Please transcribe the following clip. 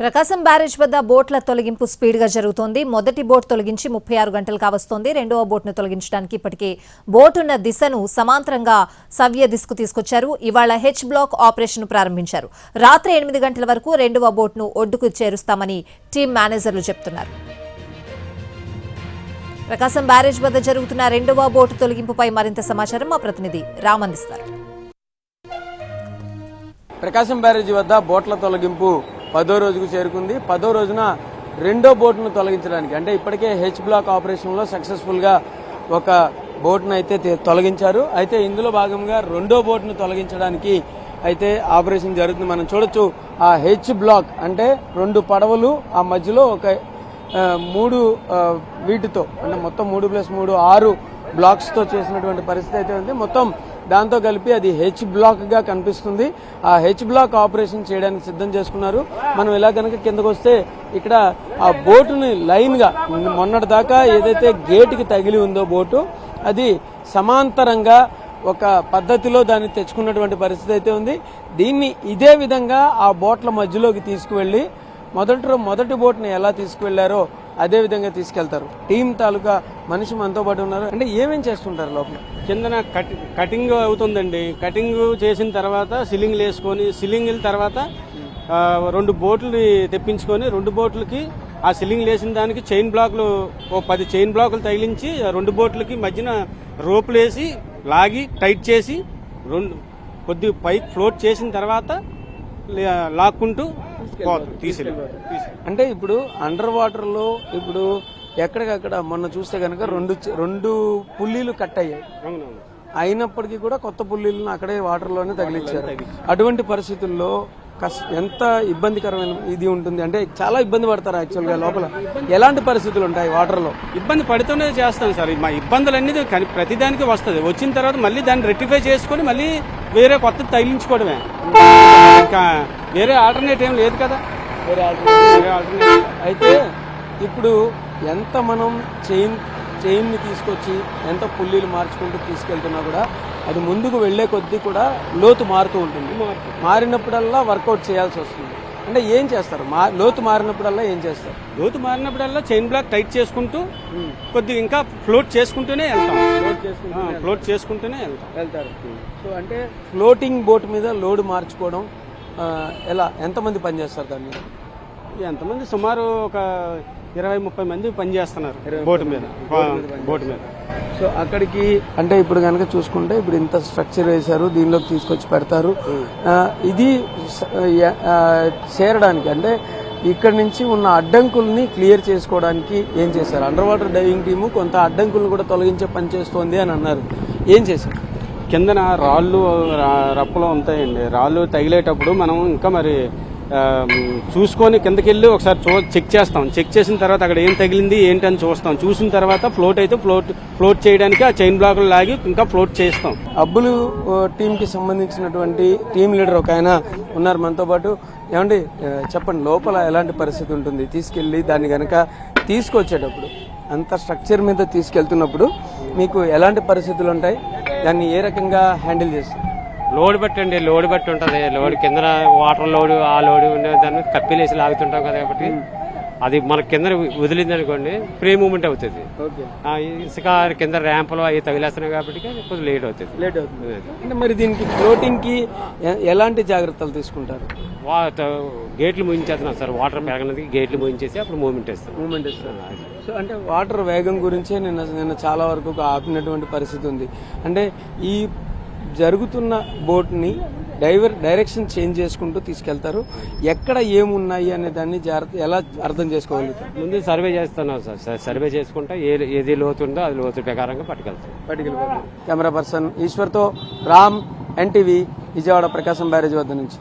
ప్రకాశం barrage వద్ద బోట్ల తొలగింపు స్పీడ్గా జరుగుతోంది. మొదటి బోట్ తొలగించి ముప్పై ఆరు గంటలు కావస్తోంది రెండవ బోట్ను తొలగించడానికి ఇప్పటికే బోటున్న దిశను సమాంతరంగా సవ్య దిశకు తీసుకొచ్చారు. ఇవాళ హెచ్ బ్లాక్ ఆపరేషన్ ప్రారంభించారు. రాత్రి ఎనిమిది గంటల వరకు రెండవ బోట్ను ఒడ్డుకు చేరుస్తామని టీం మేనేజర్లు చెప్తున్నారు. ప్రకాశం బ్యారేజ్ వద్ద జరుగుతున్న రెండవ బోటు తొలగింపుపై మరింత సమాచారం మా ప్రతినిధి రామ్ అందిస్తారు. ప్రకాశం బ్యారేజీ వద్ద బోట్ల తొలగింపు పదో రోజుకు చేరుకుంది. పదో రోజున రెండో బోటును తొలగించడానికి అంటే ఇప్పటికే హెచ్ బ్లాక్ ఆపరేషన్లో సక్సెస్ఫుల్గా ఒక బోట్ను అయితే తొలగించారు. అయితే ఇందులో భాగంగా రెండో బోట్ను తొలగించడానికి అయితే ఆపరేషన్ జరుగుతుంది. మనం చూడొచ్చు ఆ హెచ్ బ్లాక్ అంటే రెండు పడవలు ఆ మధ్యలో ఒక మూడు వీటితో అంటే మొత్తం మూడు ప్లస్ మూడు ఆరు బ్లాక్స్తో చేసినటువంటి పరిస్థితి అయితే ఉంది. మొత్తం దాంతో కలిపి అది హెచ్ బ్లాక్గా కనిపిస్తుంది. ఆ హెచ్ బ్లాక్ ఆపరేషన్ చేయడానికి సిద్ధం చేసుకున్నారు. మనం ఇలా కనుక కిందకు వస్తే ఇక్కడ ఆ బోటుని లైన్గా మొన్నటి దాకా ఏదైతే గేట్కి తగిలి ఉందో బోటు అది సమాంతరంగా ఒక పద్ధతిలో దాన్ని తెచ్చుకున్నటువంటి పరిస్థితి అయితే ఉంది. దీన్ని ఇదే విధంగా ఆ బోట్ల మధ్యలోకి తీసుకువెళ్ళి మొదటి మొదటి బోట్ని ఎలా తీసుకువెళ్ళారో అదే విధంగా తీసుకెళ్తారు. టీం తాలూకా మనిషి మనతో పాటు ఉన్నారు. అంటే ఏమేం చేస్తుంటారు లోపల? కిందన కట్ కటింగ్ అవుతుందండి. కటింగ్ చేసిన తర్వాత సిలింగ్ వేసుకొని సిలింగ్ తర్వాత రెండు బోట్లు తెప్పించుకొని రెండు బోట్లకి ఆ సిలింగ్ వేసిన దానికి చైన్ బ్లాక్లు ఓ పది చైన్ బ్లాకులు తగిలించి రెండు బోట్లకి మధ్యన రోపులు వేసి లాగి టైట్ చేసి రెండు కొద్ది పైకి ఫ్లోట్ చేసిన తర్వాత లాక్కుంటూ తీసేయాలి. అంటే ఇప్పుడు అండర్ వాటర్లో ఇప్పుడు ఎక్కడికక్కడ మొన్న చూస్తే కనుక రెండు రెండు పుల్లీలు కట్ అయ్యాయి. అయినప్పటికీ కూడా కొత్త పుల్లీలను అక్కడే వాటర్లోనే తగిలించారు. అటువంటి పరిస్థితుల్లో ఎంత ఇబ్బందికరమైన ఇది ఉంటుంది అంటే చాలా ఇబ్బంది పడతారు యాక్చువల్గా లోపల. ఎలాంటి పరిస్థితులు ఉంటాయి వాటర్లో ఇబ్బంది పడుతూనే చేస్తాం సార్. మా ఇబ్బందులు అన్ని ప్రతిదానికి వస్తుంది. వచ్చిన తర్వాత మళ్ళీ దాన్ని రెక్టిఫై చేసుకొని మళ్ళీ వేరే కొత్త తగిలించుకోవడమే. ఇంకా వేరే ఆల్టర్నేట్ ఏం లేదు కదా. వేరే ఆల్టర్నేట్. అయితే ఇప్పుడు ఎంత మనం చైన్ చైన్ని తీసుకొచ్చి ఎంత పుల్లీలు మార్చుకుంటూ తీసుకెళ్తున్నా కూడా అది ముందుకు వెళ్ళే కొద్దీ కూడా లోతు మారుతూ ఉంటుంది. మారినప్పుడల్లా వర్కౌట్ చేయాల్సి వస్తుంది. అంటే ఏం చేస్తారు? మా లోతు మారినప్పుడల్లా ఏం చేస్తారు? లోతు మారినప్పుడల్లా చైన్ బ్లాక్ టైట్ చేసుకుంటూ కొద్దిగా ఇంకా ఫ్లోట్ చేసుకుంటూనే వెళ్తాం. ఆ, ఫ్లోట్ చేసుకుంటూనే వెళ్తాం. వెళ్తారు. సో అంటే ఫ్లోటింగ్ బోట్ మీద లోడ్ మార్చుకోవడం ఎలా? ఎంతమంది పనిచేస్తారు దాని మీద? ఎంతమంది? సుమారు ఒక ఇరవై ముప్పై మంది పనిచేస్తున్నారు బోటు మీద. బోటు మీద సో అక్కడికి అంటే ఇప్పుడు కనుక చూసుకుంటే ఇప్పుడు ఇంత స్ట్రక్చర్ వేశారు దీనిలోకి తీసుకొచ్చి పెడతారు. ఆ, ఇది చేరడానికి అంటే ఇక్కడ నుంచి ఉన్న అడ్డంకుల్ని క్లియర్ చేసుకోవడానికి ఏం చేశారు? అండర్ వాటర్ డైవింగ్ టీము కొంత అడ్డంకులను కూడా తొలగించే పని చేస్తోంది అని అన్నారు. ఏం చేశారు? కిందన రాళ్ళు రప్పలు ఉంటాయండి. రాళ్ళు తగిలేటప్పుడు మనం ఇంకా మరి చూసుకొని కిందకి వెళ్ళి ఒకసారి చూ చెక్ చేస్తాం. చెక్ చేసిన తర్వాత అక్కడ ఏం తగిలింది ఏంటి అని చూస్తాం. చూసిన తర్వాత ఫ్లోట్ అయితే ఫ్లోట్ ఫ్లోట్ చేయడానికి ఆ చైన్ బ్లాక్లు లాగి ఇంకా ఫ్లోట్ చేస్తాం. అబ్బులు టీంకి సంబంధించినటువంటి టీం లీడర్ ఒక ఆయన ఉన్నారు మనతో పాటు. ఏమండి చెప్పండి లోపల ఎలాంటి పరిస్థితి ఉంటుంది? తీసుకెళ్ళి దాన్ని కనుక తీసుకొచ్చేటప్పుడు అంత స్ట్రక్చర్ మీద తీసుకెళ్తున్నప్పుడు మీకు ఎలాంటి పరిస్థితులు ఉంటాయి? దాన్ని ఏ రకంగా హ్యాండిల్ చేస్తారు? లోడ్ బట్టి అండి లోడ్ బట్టి ఉంటుంది. లోడ్ కింద వాటర్ లోడ్ ఆ లోడ్ ఉండే దాన్ని కప్పిలేసి లాగుతుంటాం కదా కాబట్టి అది మన కింద వదిలింది అనుకోండి ఫ్రీ మూమెంట్ అవుతుంది. ఇసుక కింద ర్యాంపులు అవి తగిలేస్తున్నాయి కాబట్టి కొంచెం లేట్ అవుతుంది. లేట్ అవుతుంది. అంటే మరి దీనికి ఫ్లోటింగ్కి ఎలాంటి జాగ్రత్తలు తీసుకుంటారు? గేట్లు ముయించేస్తున్నాం సార్. వాటర్ పెరగనది గేట్లు ముయించేసి అప్పుడు మూమెంట్ ఇస్తాం మూమెంట్ ఇస్తారు సో అంటే వాటర్ వేగం గురించే నిన్న నిన్న చాలా వరకు ఆపినటువంటి పరిస్థితి ఉంది. అంటే ఈ జరుగుతున్న బోట్ని డైవర్ డైరెక్షన్ చేంజ్ చేసుకుంటూ తీసుకెళ్తారు. ఎక్కడ ఏమున్నాయి అనే దాన్ని జాగ్రత్త ఎలా అర్థం చేసుకోగలుగుతారు? ముందు సర్వే చేస్తున్నాం సార్. సర్వే చేసుకుంటే ఏ ఏది లోతు ఉందో అది లోతు ప్రకారంగా పట్టుకెళ్తాం. పట్టుకెళ్ళిపోతారు కెమెరా పర్సన్ ఈశ్వర్తో రామ్ ఎన్టీవీ విజయవాడ ప్రకాశం బ్యారేజ్ వద్ద నుంచి.